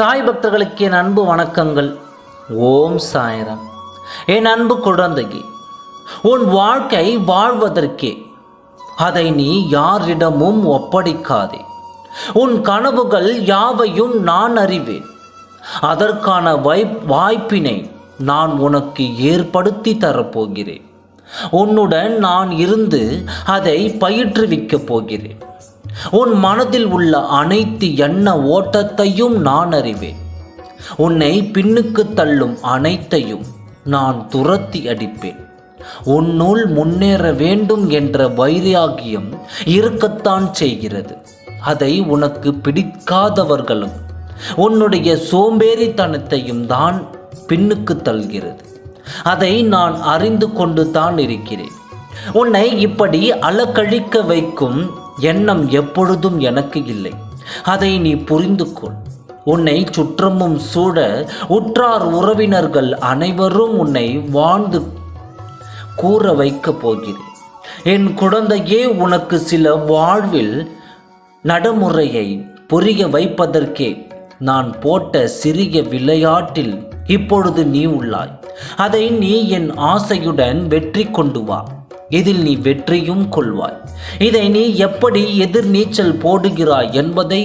சாய் பக்தர்களுக்கு என் அன்பு வணக்கங்கள். ஓம் சாயரம். என் அன்பு குழந்தையே உன் வாழ்க்கை வாழ்வதற்கே அதை நீ யாரிடமும் ஒப்படைக்காதே. உன் கனவுகள் யாவையும் நான் அறிவேன். அதற்கான வை வாய்ப்பினை நான் உனக்கு ஏற்படுத்தி தரப்போகிறேன். உன்னுடன் நான் இருந்து அதை பயிற்றுவிக்கப் போகிறேன். உன் மனதில் உள்ள அனைத்து எண்ண ஓட்டத்தையும் நான் அறிவேன். உன்னை பின்னுக்கு தள்ளும் அனைத்தையும் நான் துரத்தி அடிப்பேன். உன்னுள் முன்னேற வேண்டும் என்ற வைராகியம் இருக்கத்தான் செய்கிறது. அதை உனக்கு பிடிக்காதவர்களும் உன்னுடைய சோம்பேறித்தனத்தையும் தான் பின்னுக்கு தள்ளுகிறது. அதை நான் அறிந்து கொண்டு தான் இருக்கிறேன். உன்னை இப்படி அலக்கழிக்க வைக்கும் எண்ணம் எப்பொழுதும் எனக்கு இல்லை. அதை நீ புரிந்து கொள் உன்னை சுற்றமும் சூட உற்றார் உறவினர்கள் அனைவரும் உன்னை வாழ்ந்து கூற வைக்கப் போகிறேன். என் குழந்தையே உனக்கு சில வாழ்வில் நடைமுறையை புரிய வைப்பதற்கே நான் போட்ட சிறிய விளையாட்டில் இப்பொழுது நீ உள்ளாய். அதை நீ என் ஆசையுடன் வெற்றி கொண்டு வா. இதில் நீ வெற்றியும் கொள்வாய். இதை நீ எப்படி எதிர்நீச்சல் போடுகிறாய் என்பதை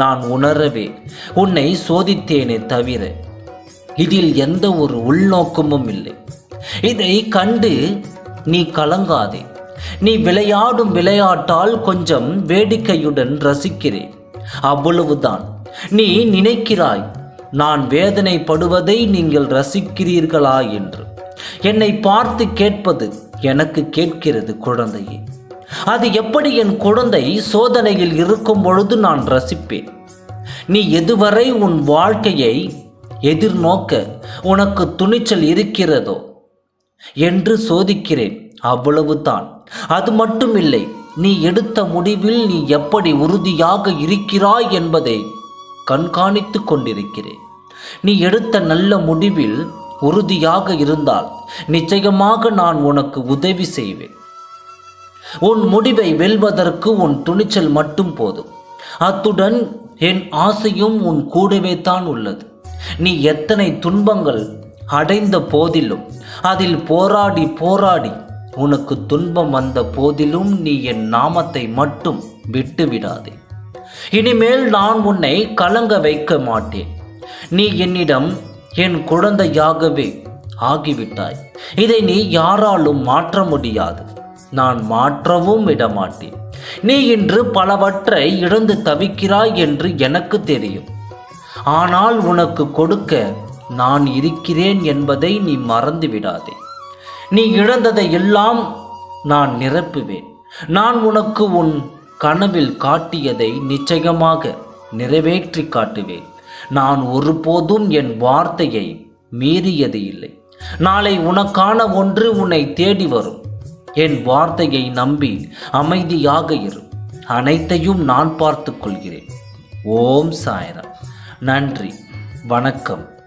நான் உணரவே உன்னை சோதித்தேனே தவிர இதில் எந்த ஒரு உள்நோக்கமும் இல்லை. இதை கண்டு நீ கலங்காதே. நீ விளையாடும் விளையாட்டால் கொஞ்சம் வேடிக்கையுடன் ரசிக்கிறேன் அவ்வளவுதான். நீ நினைக்கிறாய் நான் வேதனைப்படுவதை நீங்கள் ரசிக்கிறீர்களா என்று. என்னை பார்த்து கேட்பது எனக்கு கேட்கிறது குழந்தையே. அது எப்படி என் குழந்தை சோதனையில் இருக்கும் பொழுது நான் ரசிப்பேன். நீ எதுவரை உன் வாழ்க்கையை எதிர்நோக்க உனக்கு துணிச்சல் இருக்கிறதோ என்று சோதிக்கிறேன். அவ்வளவுதான். அது மட்டும் இல்லை நீ எடுத்த முடிவில் நீ எப்படி உறுதியாக இருக்கிறாய் என்பதை கண்காணித்து கொண்டிருக்கிறேன். நீ எடுத்த நல்ல முடிவில் உறுதியாக இருந்தால் நிச்சயமாக நான் உனக்கு உதவி செய்வேன். உன் முடிவை வெல்வதற்கு உன் துணிச்சல் மட்டும் போதும். அத்துடன் என் ஆசையும் உன் கூடவே தான் உள்ளது. நீ எத்தனை துன்பங்கள் அடைந்த போதிலும் அதில் போராடி போராடி உனக்கு துன்பம் வந்த போதிலும் நீ என் நாமத்தை மட்டும் விட்டு விடாதே இனிமேல் நான் உன்னை கலங்க வைக்க மாட்டேன். நீ என்னிடம் என் குழந்தையாகவே ஆகிவிட்டாய். இதை நீ யாராலும் மாற்ற முடியாது. நான் மாற்றவும் விடமாட்டேன் நீ இன்று பலவற்றை இழந்து தவிக்கிறாய் என்று எனக்கு தெரியும். ஆனால் உனக்கு கொடுக்க நான் இருக்கிறேன் என்பதை நீ மறந்து விடாதே நீ இழந்ததை எல்லாம் நான் நிரப்புவேன். நான் உனக்கு உன் கனவில் காட்டியதை நிச்சயமாக நிறைவேற்றி காட்டுவேன். நான் ஒருபோதும் என் வார்த்தையை மீறியது இல்லை. நாளை உனக்கான ஒன்று உன்னை தேடி வரும். என் வார்த்தையை நம்பி அமைதியாக இரு. அனைத்தையும் நான் பார்த்து கொள்கிறேன். ஓம் சாய்ராம். நன்றி. வணக்கம்.